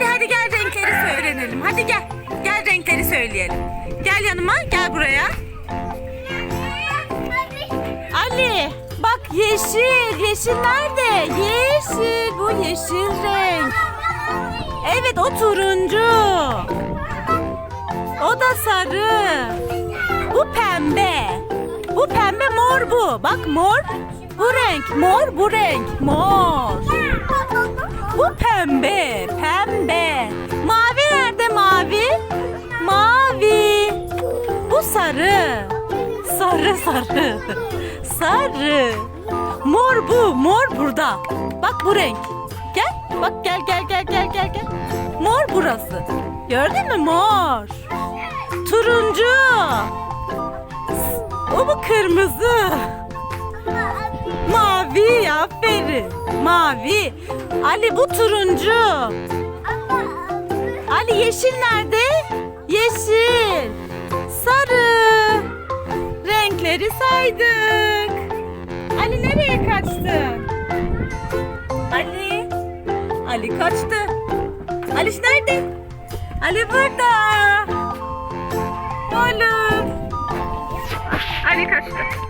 Ali hadi gel renkleri öğrenelim. Hadi gel. Gel renkleri söyleyelim. Gel yanıma gel buraya. Ali bak yeşil. Yeşil nerede? Yeşil. Bu yeşil renk. Evet o turuncu. O da sarı. Bu pembe. Bu pembe mor bu. Bak mor. Bu renk. Mor bu renk. Mor. Bu. Pembe. Sarı. Sarı sarı. Sarı. Mor bu. Mor burada. Bak bu renk. Gel. Bak gel gel gel gel gel gel. Mor burası. Gördün mü mor? Turuncu. O bu kırmızı. Mavi aferin. Mavi. Ali bu turuncu. Ali yeşil nerede? Renkleri saydık. Ali nereye kaçtın? Ali. Ali kaçtı. Aliş nerede? Ali burada. Oğlum. Ali kaçtı.